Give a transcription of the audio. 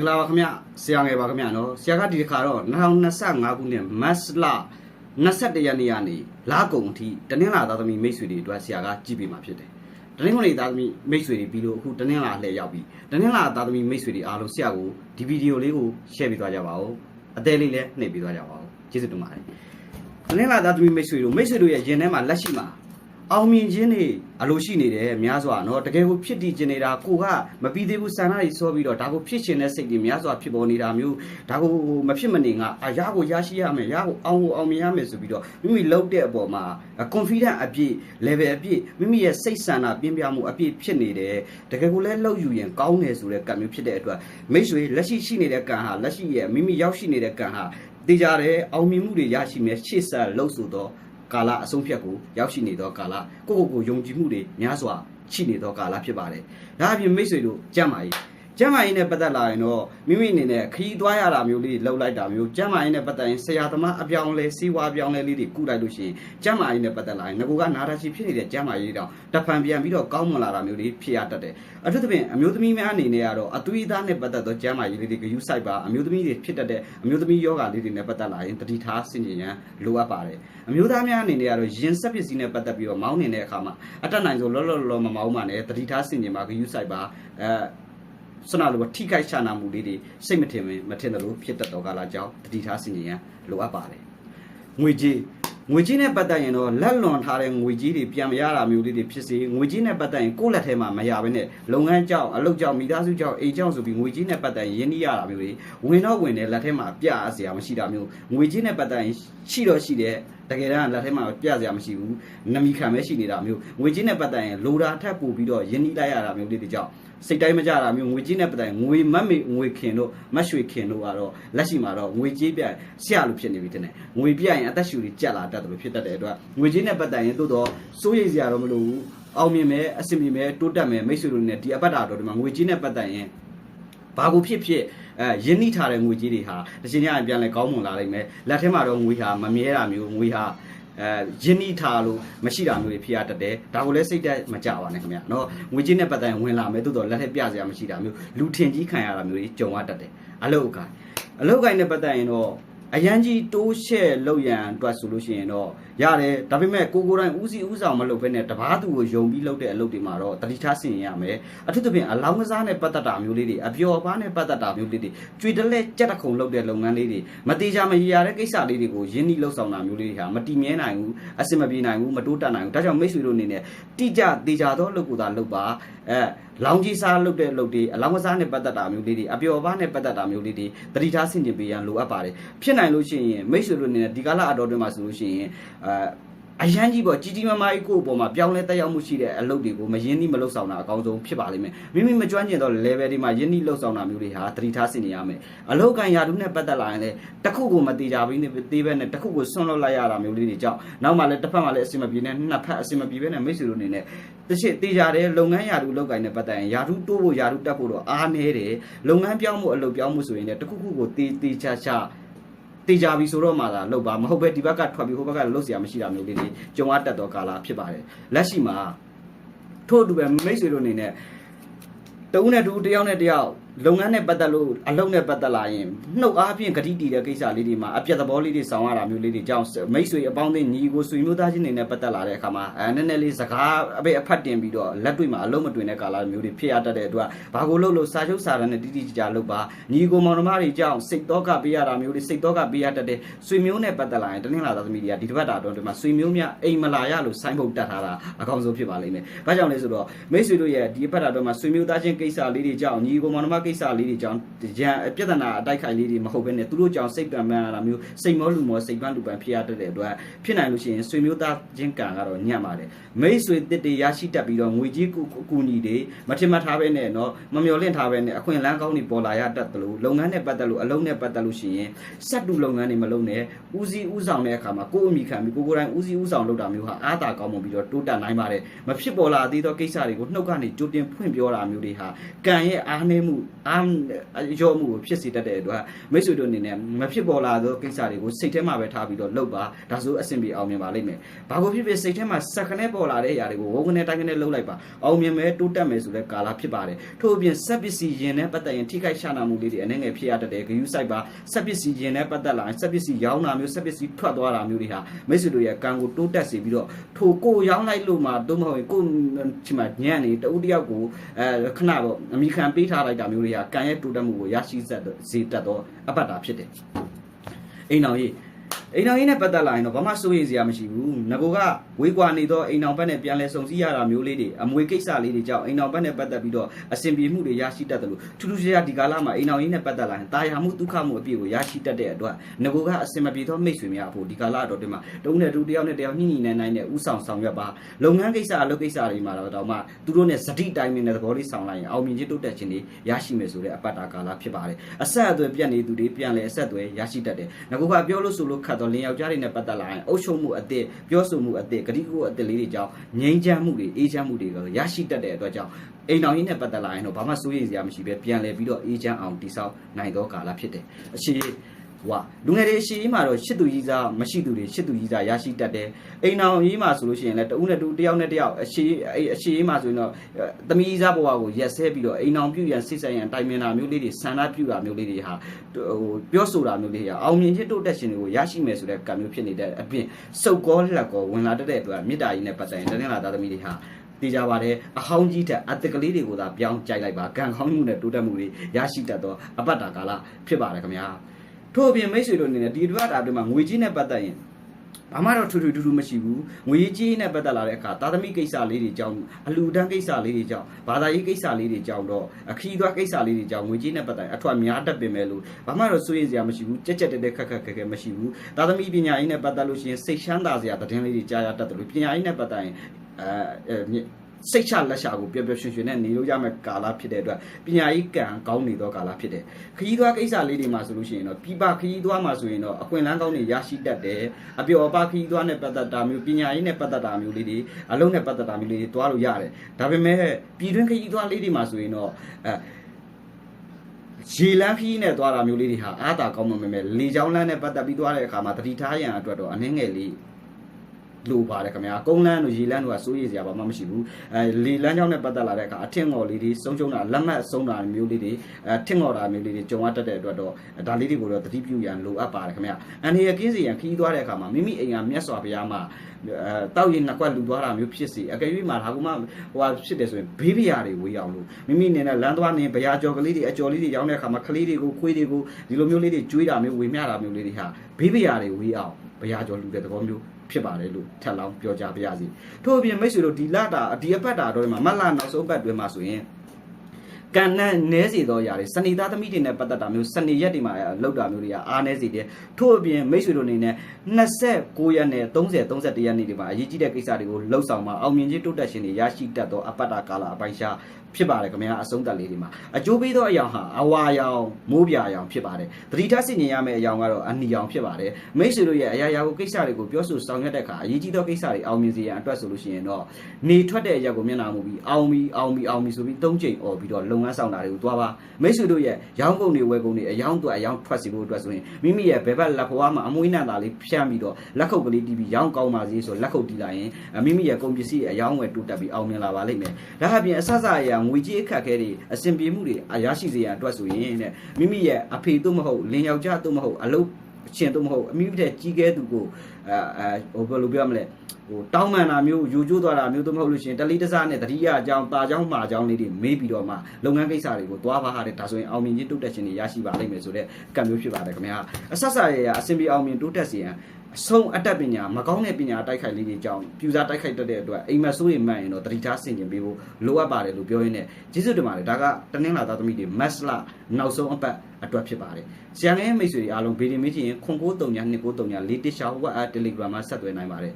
င်္ဂလာပါခင်ဗျဆရာငယ်ပါခင်ဗျနော်ဆရာကဒီတစ်ခါတော့2025ခုနှစ်မတ်လ21ရက်နေ့ကနေလာကုန်အထိတနင်္လာသားသမီးမိတ်ဆွေတွေအတွက်ဆရာကကြည့်ပေးမှာဖြစ်တယ်တနင်္ဂနွေသားသမီးမိတ်ဆွေတွေပြီးလို့အခုတနင်္လာလှည့်ရောက်ပြီတနင်္လာသားသမီးမိတ်ဆွေတွေအားလုံးဆရာကိုဒီဗီဒီယိုလေးကို share ပေးသွားကြပါဦးအသေးလေးလည်းနှိပ်ပေးသွားကြပါဦးကျေးဇူးတင်ပါတယ်တနင်္လာသားသမီးမိတ်ဆွေတို့မိတ်ဆွေတို့ရဲ့ရင်ထဲမှာလက်ရှိမှာ အောင်မြင်ခြင်းတွေအလိုရှိနေတယ်များစွာနော်တကယ်ကိုဖြစ်တည်ကျင်နေတာကိုကမပြီးသေးဘူးဆန္ဒတွေဆောပြီးတော့ဒါကိုဖြစ်ရှင်တဲ့စိတ်တွေများစွာဖြစ်ပေါ်နေတာမျိုးဒါကိုမဖြစ်မနေကအရာကိုရရှိရမယ်ရကိုအောင်ကိုအောင်မြင်ရမယ်ဆိုပြီးတော့မိမိလုပ်တဲ့အပေါ်မှာ confident အပြည့် level အပြည့်မိမိရဲ့စိတ်ဆန္ဒပြင်းပြမှုအပြည့်ဖြစ်နေတယ်တကယ်ကိုလည်းလှုပ်ယူရင်ကောင်းတယ်ဆိုတဲ့ကံမျိုးဖြစ်တဲ့အတွက်မိတ်ဆွေလက်ရှိရှိနေတဲ့ကံဟာလက်ရှိရဲ့မိမိရောက်ရှိနေတဲ့ကံဟာတေချာတယ်အောင်မြင်မှုတွေရရှိမယ်ရှေ့ဆက်လှုပ်ဆိုတော့ ကာလအဆုံးဖြတ်ကိုရောက်ရှိနေသောကာလကိုယ့်ကိုယ်ကိုယုံကြည်မှုတွေများစွာရှိနေသောကာလဖြစ်ပါတယ်။ဒါအပြင်မိတ်ဆွေတို့ကြမ်းပါကြီး ကျမ်းမာရေးနဲ့ပတ်သက်လာရင်တော့မိမိအနေနဲ့ခရီးသွားရတာမျိုးလေးလှုပ်လိုက်တာမျိုးကျမ်းမာရေးနဲ့ပတ်သက်ရင်ဆရာသမားအပြောင်းလဲစီးပွားပြောင်းလဲလေးတွေကုလိုက်လို့ရှိရင်ကျမ်းမာရေးနဲ့ပတ်သက်လာရင်ငကိုကနာတာချီဖြစ်နေတဲ့ကျမ်းမာရေးတောင်တဖန်ပြန်ပြီးတော့ကောင်းမွန်လာတာမျိုးလေးဖြစ်ရတတ်တယ်အထူးသဖြင့်အမျိုးသမီးများအနေနဲ့ကတော့အသွေးသားနဲ့ပတ်သက်သောကျမ်းမာရေးလေးတွေကယူဆိုင်ပါအမျိုးသမီးတွေဖြစ်တတ်တဲ့အမျိုးသမီးယောဂလေးတွေနဲ့ပတ်သက်လာရင်တတိထားဆင်ခြင်ရန်လိုအပ်ပါတယ်အမျိုးသားများအနေနဲ့ကတော့ရင်ဆက်ပစ္စည်းနဲ့ပတ်သက်ပြီးတော့မောင်းနေတဲ့အခါမှာအတက်နိုင်ဆုံးလောလောလောမမောင်းပါနဲ့တတိထားဆင်ခြင်ပါကယူဆိုင်ပါအဲ စနလိုထိခိုက်ချနာမှုလေးတွေစိတ်မထင်မထင်တယ်လို့ဖြစ်တတ်တော့ကာလကြောင့်တတိထားဆင်ခြင်ရန်လိုအပ်ပါတယ်ငွေကြေးငွေကြေးနဲ့ပတ်သက်ရင်တော့လက်လွန်ထားတဲ့ငွေကြေးတွေပြန်မရတာမျိုးလေးတွေဖြစ်စေငွေကြေးနဲ့ပတ်သက်ရင်ကိုယ့်လက်ထဲမှာမရဘဲနဲ့လုပ်ငန်းကြောင့်အလုပ်ကြောင့်မိသားစုကြောင့်အိမ်ကြောင့်ဆိုပြီးငွေကြေးနဲ့ပတ်သက်ရင်ရင်းနှီးရတာမျိုးတွေဝင်တော့ဝင်တယ်လက်ထဲမှာပြရစရာမရှိတာမျိုးငွေကြေးနဲ့ပတ်သက်ရင်ရှိတော့ရှိတယ်တကယ်တမ်းလက်ထဲမှာပြစရာမရှိဘူးနမီခံပဲရှိနေတာမျိုးငွေကြေးနဲ့ပတ်သက်ရင်လိုတာထပ်ပို့ပြီးတော့ရင်းနှီးလိုက်ရတာမျိုးလေးတွေကြောင့် စိတ်တိုင်းမကြတာမျိုးငွေကြေးနဲ့ပတ်သက်ငွေမတ်မေငွေခင်တို့မတ်ရွှေခင်တို့ကတော့လက်ရှိမှာတော့ငွေကြေးပြဆရာလိုဖြစ်နေပြီတဲ့ငွေပြရင်အသက်ရှူတွေကြက်လာတတ်တယ်လို့ဖြစ်တတ်တဲ့အတွက်ငွေကြေးနဲ့ပတ်သက်ရင်တိုးတော့စိုးရိမ်စရာတော့မလိုဘူးအောင်မြင်မယ်အဆင်ပြေမယ်တိုးတက်မယ်မိတ်ဆွေတို့နဲ့ဒီအပတ်တာတော့ဒီမှာငွေကြေးနဲ့ပတ်သက်ရင်ဘာကိုဖြစ်ဖြစ်အဲရင်းနှီးထားတဲ့ငွေကြေးတွေဟာတစ်ချိန်ညပြန်လဲကောင်းမွန်လာနိုင်မယ်လက်ထဲမှာတော့ငွေဟာမမြဲတာမျိုးငွေဟာ အဲယင်းနီထားလို့မရှိတာမျိုးတွေဖြစ်ရတတ်တယ်ဒါကိုလည်းစိတ်တက်မကြပါနဲ့ခင်ဗျာနော်ငွေကြေးနဲ့ပတ်သက်ဝင်လာမယ်သို့တော်လက်ထက်ပြစရာမရှိတာမျိုးလူထင်ကြီးခံရတာမျိုးတွေကြုံရတတ်တယ်အလုတ်ကိုင်းအလုတ်ကိုင်းနဲ့ပတ်သက်ရင်တော့ အရန်ကြီးတိုးရှဲ့လောက်ရန်အတွက်ဆိုလို့ရှိရင်တော့ရတယ်ဒါပေမဲ့ကိုကိုတိုင်းဦးစီးဦးဆောင်မလုပ်ဘဲနဲ့တပားသူကိုယုံပြီးလုပ်တဲ့အလုပ်တွေမှာတော့တတိထားဆင်ရမယ်အထူးသဖြင့်အလောင်းကစားနဲ့ပတ်သက်တာမျိုးလေးတွေအပျော်ပါးနဲ့ပတ်သက်တာမျိုးလေးတွေကြွေတလဲကြက်တခုံလုပ်တဲ့လုပ်ငန်းလေးတွေမတေချာမရရတဲ့ကိစ္စလေးတွေကိုရင်းနှီးလှုပ်ဆောင်တာမျိုးလေးတွေဟာမတည်မြဲနိုင်ဘူးအဆင်မပြေနိုင်ဘူးမတိုးတက်နိုင်ဘူးဒါကြောင့်မိတ်ဆွေတို့အနေနဲ့တိကျတေချာသောလုပ်ကိုသာလုပ်ပါအဲ လောင်ကြီးစားလုပ်တဲ့လုပ်တွေအလောင်းကစားနဲ့ပတ်သက်တာမျိုးလေးတွေအပျော်ပါးနဲ့ပတ်သက်တာမျိုးလေးတွေတတိထားဆင်ကျင်ပေးရန်လိုအပ်ပါတယ်ဖြစ်နိုင်လို့ရှိရင်မိတ်ဆွေတို့အနေနဲ့ဒီကာလအတော်တွင်မှာဆိုလို့ရှိရင်အဲ အရန်ကြီးပေါ့ကြီးကြီးမားမားကြီးကိုယ့်အပေါ်မှာပြောင်းလဲတက်ရောက်မှုရှိတဲ့အလုပ်တွေကိုမရင်းနှီးမလုပ်ဆောင်တာအကောင်းဆုံးဖြစ်ပါလိမ့်မယ်မိမိမကျွမ်းကျင်တော့ level တွေမှာရင်းနှီးလုပ်ဆောင်တာမျိုးတွေဟာတတိထားဆင်နေရမယ်အလုပ်ကန်ရာထူးနဲ့ပတ်သက်လာရင်လည်းတစ်ခုကိုမတေချာဘင်းသေးပဲနဲ့တစ်ခုကိုဆွန့်လွတ်လိုက်ရတာမျိုးလေးတွေကြောင့်နောက်မှလည်းတစ်ဖက်မှလည်းအဆင်မပြေနဲ့နှစ်ဖက်အဆင်မပြေပဲနဲ့မိတ်ဆွေတို့အနေနဲ့တစ်ချက်တေချာတဲ့လုပ်ငန်းရာထူးလုပ်ကိုင်တဲ့ပတ်သက်ရင်ရာထူးတိုးဖို့ရာထူးတက်ဖို့တော့အားနည်းတယ်လုပ်ငန်းပြောင်းဖို့အလုပ်ပြောင်းဖို့ဆိုရင်လည်းတစ်ခုခုကိုတေတေချာချာ တေချာပြီဆိုတော့မှသာလုပ်ပါမဟုတ်ပဲဒီဘက်ကထွက်ပြီးဟိုဘက်ကလုပ်เสียမရှိတာမျိုးလေးတွေကြုံရတတ်တော့ကာလဖြစ်ပါတယ်လက်ရှိမှာထို့အတူပဲမိတ်ဆွေတို့အနေနဲ့တဦးနဲ့တူတယောက်နဲ့တယောက် လုပ်ငန်းနဲ့ပတ်သက်လို့အလုပ်နဲ့ပတ်သက်လာရင်နှုတ်အားဖြင့်ဂတိတည်တဲ့ကိစ္စလေးတွေမှာအပြတ်သဘောလေးတွေဆောင်ရတာမျိုးလေးတွေကြောင့်မိတ်ဆွေအပေါင်းအသင်းညီကိုဆွေမျိုးသားချင်းတွေနဲ့ပတ်သက်လာတဲ့အခါမှာအဲနည်းနည်းလေးစကားအပိအဖတ်တင်ပြီးတော့လက်တွေ့မှာအလုံးမတွင်တဲ့ကာလမျိုးတွေဖြစ်ရတတ်တဲ့အတွက်ဘာကိုလုပ်လို့စာချုပ်စာတမ်းနဲ့တိတိကျကျလုပ်ပါညီကိုမောင်နှမတွေကြောင့်စိတ်တော့ကပေးရတာမျိုးတွေစိတ်တော့ကပေးရတတ်တဲ့ဆွေမျိုးနဲ့ပတ်သက်လာရင်တနင်္လာသားသမီးတွေကဒီတစ်ပတ်တာတော့ဒီမှာဆွေမျိုးများအိမ်မလာရလို့ဆိုင်းဖို့တတ်ထားတာအကောင်းဆုံးဖြစ်ပါလိမ့်မယ်။ဘာကြောင့်လဲဆိုတော့မိတ်ဆွေတို့ရဲ့ဒီတစ်ပတ်တာတော့မှာဆွေမျိုးသားချင်းကိစ္စလေးတွေကြောင့်ညီကိုမောင်နှမကိစ္စလေးတွေကြောင့်ရန်ပြဿနာအတိုက်ခိုက်လေးတွေမဟုတ်ဘဲနဲ့သူတို့ကြောင့်စိတ်ပံပန်းရတာမျိုးစိတ်မောလူမောစိတ်ပန်းလူပန်းဖြစ်ရတတ်တဲ့အတွက်ဖြစ်နိုင်လို့ရှိရင်ဆွေမျိုးသားချင်းကံကတော့ညံ့ပါတယ်မိတ်ဆွေတစ်တွေရရှိတတ်ပြီးတော့ငွေကြီးကူကူညီတွေမထင်မှတ်ထားပဲနဲ့နော်မမျော်လင့်ထားပဲနဲ့အခွင့်အလမ်းကောင်းတွေပေါ်လာရတတ်တယ်လို့လုပ်ငန်းနဲ့ပတ်သက်လို့အလုံးနဲ့ပတ်သက်လို့ရှိရင်စက်တူလုပ်ငန်းတွေမလုပ်နဲ့ဦးစီးဦးဆောင်တဲ့အခါမှာကိုယ်အမိခံပြီးကိုကိုယ်တိုင်ဦးစီးဦးဆောင်လုပ်တာမျိုးဟာအားသာကောင်းမှုပြီးတော့တိုးတက်နိုင်ပါတယ်မဖြစ်ပေါ်လာသေးသောကိစ္စတွေကိုနှုတ်ကနေကြိုတင်ဖွင့်ပြောတာမျိုးတွေဟာကံရဲ့အားနည်းမှုအာရောမှုကိုဖြစ်စေတတ်တဲ့အတွက်မိတ်ဆွေတို့အနေနဲ့မဖြစ်ပေါ်လာသောကိစ္စတွေကိုစိတ်ထဲမှာပဲထားပြီးတော့လုပ်ပါဒါဆိုအဆင်ပြေအောင်မြင်ပါလိမ့်မယ်ဘာကိုဖြစ်ဖြစ်စိတ်ထဲမှာစက္ကနဲ့ပေါ်လာတဲ့အရာတွေကိုဝုန်းကနေတိုင်းကနေလှုပ်လိုက်ပါအောင်မြင်မယ်တိုးတက်မယ်ဆိုတဲ့ကာလဖြစ်ပါတယ်ထို့အပြင်စက်ပစ္စည်းယင်နဲ့ပတ်သက်ရင်ထိခိုက်ရှာနာမှုလေးတွေအနေငယ်ဖြစ်ရတတ်တယ်ဂယူးဆိုင်ပါစက်ပစ္စည်းယင်နဲ့ပတ်သက်လာရင်စက်ပစ္စည်းရောင်းတာမျိုးစက်ပစ္စည်းထွက်သွားတာမျိုးတွေဟာမိတ်ဆွေတို့ရဲ့ကံကိုတိုးတက်စေပြီးတော့ထိုကိုရောင်းလိုက်လို့မှတော့မဟုတ်ရင်ကိုချင်မှညံ့နေတူတယောက်ကိုအဲခဏတော့အမိခံပေးထားလိုက်တာမျိုးတွေဟာကံရဲ့တိုးတက်မှုကိုရရှိစေစေတတ်သောအပတ်တာဖြစ်တယ်အိမ်တော်ကြီး အိမ်တော်ကြီးနဲ့ပတ်သက်လာရင်တော့ဘာမှစိုးရိမ်စရာမရှိဘူးငကိုကဝေးကွာနေသောအိမ်တော်ဘက်နဲ့ပြန်လဲစုံစည်းရတာမျိုးလေးတွေအမွေကိစ္စလေးတွေကြောင့်အိမ်တော်ဘက်နဲ့ပတ်သက်ပြီးတော့အဆင်ပြေမှုတွေရရှိတတ်တယ်လို့ထူးထူးခြားခြားဒီကာလမှာအိမ်တော်ကြီးနဲ့ပတ်သက်လာရင်တာယာမှုဒုက္ခမှုအပြည့်ကိုရရှိတတ်တဲ့အတွက်ငကိုကအဆင်မပြေသောမိတ်ဆွေများအဖို့ဒီကာလအတော်တင်မှာတုံးနဲ့တူတယောက်နဲ့တယောက်ညှိညှိနှိုင်းနှိုင်းနဲ့ဥဆောင်ဆောင်ရွက်ပါလုပ်ငန်းကိစ္စအလုပ်ကိစ္စတွေမှာတော့တော့မှသူတို့နဲ့စတိတိုင်းနဲ့သဘောလေးဆောင်လိုက်ရင်အောင်မြင်ခြင်းတိုးတက်ခြင်းတွေရရှိမယ်ဆိုတဲ့အပတ်တာကာလဖြစ်ပါတယ်အဆက်အသွယ်ပြတ်နေသူတွေပြန်လဲအဆက်အသွယ်ရရှိတတ်တယ်ငကိုကပြောလို့ဆိုလို့ခတ်တော့လင်းယောက်ျားတွေနဲ့ပတ်သက်လာရင်အုပ်ချုပ်မှုအသစ်ပြောဆိုမှုအသစ်ဂတိကိုအသစ်လေးတွေကြောင့်ငြိမ်းချမ်းမှုတွေအေးချမ်းမှုတွေကိုရရှိတတ်တဲ့အတွက်ကြောင့်အိမ်တော်ကြီးနဲ့ပတ်သက်လာရင်တော့ဘာမှစိုးရိမ်စရာမရှိပဲပြန်လဲပြီးတော့အေးချမ်းအောင်တည်ဆောက်နိုင်သောကာလဖြစ်တယ်အရှိ ဝါလူငယ်တွေအရှိကြီးမှာတော့ရှစ်သူကြီးစားမရှိသူတွေရှစ်သူကြီးစားရရှိတတ်တယ်အိမ်တော်ကြီးမှာဆိုလို့ရှိရင်လည်းတဦးနဲ့တူတယောက်နဲ့တယောက်အရှိအရှိကြီးမှာဆိုရင်တော့သမီးကြီးစားဘဝကိုရက်ဆဲပြီးတော့အိမ်တော်ပြုရန်စိတ်ဆက်ရန်တိုင်ပင်တာမျိုးလေးတွေဆန္ဒပြုတာမျိုးလေးတွေဟာဟိုပြောဆိုတာမျိုးလေးတွေအောင်မြင်ခြင်းတိုးတက်ခြင်းတွေကိုရရှိမယ်ဆိုတဲ့ကံမျိုးဖြစ်နေတဲ့အပြင်စုပ်ကောလက်ကောဝင်လာတတ်တဲ့အတွက်မေတ္တာကြီးနဲ့ပတ်သက်ရင်တနင်္လာသားသမီးတွေဟာသိကြပါတယ်အဟောင်းကြီးတက်အတက်ကလေးတွေကိုသာပြောင်းကြိုက်လိုက်ပါကံကောင်းမှုနဲ့တိုးတက်မှုတွေရရှိတတ်သောအပတ်တာကာလဖြစ်ပါတယ်ခင်ဗျာ ထို့အပြင်မိတ်ဆွေတို့အနေနဲ့ဒီတစ်ပတ်တာအတွင်းမှာငွေကြီးနဲ့ပတ်သက်ရင်ဘာမှတော့ထူးထူးထူးထူးမရှိဘူးငွေကြီးနဲ့ပတ်သက်လာတဲ့အခါသာသမီကိစ္စလေးတွေကြောင့်အလူတန်းကိစ္စလေးတွေကြောင့်ဘာသာရေးကိစ္စလေးတွေကြောင့်တော့အခီးသွားကိစ္စလေးတွေကြောင့်ငွေကြီးနဲ့ပတ်သက်အထွတ်များတတ်ပင်မဲ့လို့ဘာမှတော့စိုးရိမ်စရာမရှိဘူးကြက်ကြက်တက်တက်ခက်ခက်ခက်ခက်မရှိဘူးသာသမီပညာရေးနဲ့ပတ်သက်လို့ရှိရင်စိတ်ချမ်းသာစရာသတင်းလေးတွေကြားရတတ်တယ်လို့ပညာရေးနဲ့ပတ်သက်ရင်အဲ စိတ်ချလက်ရှာကိုပျော်ပျော်ရွှင်ရွှင်နဲ့နေလို့ရမယ့်ကာလဖြစ်တဲ့အတွက်ပညာရေးကံကောင်းနေသောကာလဖြစ်တယ်ခရီးသွားကိစ္စလေးတွေမှာဆိုလို့ရှိရင်တော့ပြပခရီးသွားမှာဆိုရင်တော့အခွင့်အလမ်းကောင်းတွေရရှိတတ်တယ်အပျော်အပါခရီးသွားနဲ့ပတ်သက်တာမျိုးပညာရေးနဲ့ပတ်သက်တာမျိုးလေးတွေအလုံးနဲ့ပတ်သက်တာမျိုးလေးတွေသွားလို့ရတယ်ဒါပေမဲ့ပြည်တွင်းခရီးသွားလေးတွေမှာဆိုရင်တော့အဲရေလန်းခီးနဲ့သွားတာမျိုးလေးတွေဟာအားသာကောင်းမှမယ်လေချောင်းလန်းနဲ့ပတ်သက်ပြီးသွားတဲ့အခါမှာတတိထားရန်အတွက်တော့အနှင်းငယ်လေး လိုပါတယ်ခင်ဗျာကုန်းလန်းတို့ရေလန်းတို့ကစိုးရိမ်စရာဘာမှမရှိဘူးအဲလေလန်းကြောင်းနဲ့ပတ်သက်လာတဲ့အခါအထင်ငေါ်လေးတွေဆုံးရှုံးတာလက်မှတ်ဆုံးတာမျိုးလေးတွေအဲထင်ငေါ်တာမျိုးလေးတွေကြုံရတတ်တဲ့အတွက်တော့ဒါလေးတွေကိုတော့တတိပြုရန်လိုအပ်ပါတယ်ခင်ဗျာအန်ဒီရကင်းစီရန်ခီးသွားတဲ့အခါမှာမိမိအိမ်ကမြတ်စွာဘုရားမှာအဲတောက်ရင်နှစ်ကွက်လူသွားတာမျိုးဖြစ်စီအကယ်၍မှာဒါကမှဟိုဟာဖြစ်တယ်ဆိုရင်ဘေးဗျာတွေဝေးအောင်လို့မိမိအနေနဲ့လမ်းသွားနေဗျာကြော်ကလေးတွေအကြော်လေးတွေရောင်းတဲ့အခါမှာကလေးတွေကိုခွေးတွေကိုဒီလိုမျိုးလေးတွေကျွေးတာမျိုးဝေမျှတာမျိုးလေးတွေဟာဘေးဗျာတွေဝေးအောင်ဗျာကြော်လူတဲ့သဘောမျိုး ဖြစ်ပါတယ်လို့ထပ်လောင်းပြောကြပါရစေထို့အပြင်မိတ်ဆွေတို့ဒီလတာဒီအပတ်တာတော့မှာမတ်လနောက်ဆုံးပတ်တွင်မှာဆိုရင် ကံနဲ့နဲစီတော့ຢာတွေစနေသားသမီးတွေနဲ့ပတ်သက်တာမျိုးစနေရက်တွေမှာလောက်တာမျိုးတွေကအားနဲစီတယ်ထို့အပြင်မိတ်ဆွေတို့အနေနဲ့29ရက်နဲ့30 31ရက်နေ့တွေမှာအရေးကြီးတဲ့ကိစ္စတွေကိုလှုပ်ဆောင်မှာအောင်မြင်ခြင်းတိုးတက်ခြင်းတွေရရှိတတ်သောအပတ်တာကာလအပိုင်းရှားဖြစ်ပါတယ်ခင်ဗျာအဆုံးသက်လေးတွေမှာအကျိုးပေးသောအယောင်ဟာအဝါရောင်မိုးပြာရောင်ဖြစ်ပါတယ်သတိထားဆင်ခြင်ရမယ့်အယောင်ကတော့အနီရောင်ဖြစ်ပါတယ်မိတ်ဆွေတို့ရဲ့အရာရာကိုကိစ္စတွေကိုပြောဆိုဆောင်ရွက်တဲ့အခါအရေးကြီးသောကိစ္စတွေအောင်မြင်စေရန်အတွက်ဆိုလို့ရှိရင်တော့နေထွက်တဲ့အရက်ကိုမျက်နှာမူပြီးအောင်ပြီးအောင်ပြီးအောင်ပြီးဆိုပြီးသုံးချိန်អော်ပြီးတော့လုပ်ငန်းဆောင်တာတွေကိုသွားပါမိတ်ဆွေတို့ရဲ့ရောင်းကုန်တွေဝယ်ကုန်တွေအယောင်အတွက်အယောင်ထွက်စီဖို့အတွက်ဆိုရင်မိမိရဲ့ဘယ်ဘက်လက်ဖွားမှာအမွှေးနံ့တာလေးဖြန့်ပြီးတော့လက်ခုပ်ကလေးတီးပြီးရောင်းကောင်းပါစေဆိုလက်ခုပ်တီးလိုက်ရင်မိမိရဲ့ကုန်ပစ္စည်းအယောင်ဝယ်တိုးတက်ပြီးအောင်မြင်လာပါလိမ့်မယ်ဒါအပြင်အဆအဆအရာငွေကြေးအခက်အခဲတွေအဆင်ပြေမှုတွေအရရှိစေရန်အတွက်ဆိုရင်တဲ့မိမိရဲ့အဖေတို့မဟုတ်လင်ယောက်ျားတို့မဟုတ်အလုပ် အချင်းတို့မဟုတ်အမိတဲ့ကြီးကဲသူကိုအဲအဲဟိုဘယ်လိုပြောမလဲဟိုတောင်းပန်တာမျိုးယူကျိုးသွားတာမျိုးတို့မဟုတ်လို့ရှိရင်တလီတစားနဲ့တတိယအကြောင်းတာအကြောင်းမှာအကြောင်းလေးတွေမေးပြီးတော့မှလုပ်ငန်းကိစ္စတွေကိုသွားပါဟာတဲ့ဒါဆိုရင်အောင်မြင်ခြင်းတိုးတက်ခြင်းတွေရရှိပါလိမ့်မယ်ဆိုတော့ကံမျိုးဖြစ်ပါတယ်ခင်ဗျာအဆက်ဆက်ရရအဆင်ပြေအောင်မြင်တိုးတက်စေရန် အဆုံးအတတ်ပညာမကောင်းတဲ့ပညာတိုက်ခိုက်လေးတွေကြောင့်ပြူစားတိုက်ခိုက်တတ်တဲ့အတွက်အိမ်မက်ဆိုးတွေမှန်ရင်တော့တတိထားဆင်ကျင်ပေးဖို့လိုအပ်ပါတယ်လို့ပြောရင်းနဲ့ကျေးဇူးတင်ပါတယ်ဒါကတနင်္လာသားသမီးတွေမက်စလာနောက်ဆုံးအပတ်အတွက်ဖြစ်ပါတယ်ဆရာငယ်မိတ်ဆွေတွေအားလုံးဗီဒီယိုမေးချင်ရင်ခွန်ကိုတုံညာ293ညာ4တစ်ရှာဝက်အ Telegram မှာဆက်သွယ်နိုင်ပါတယ်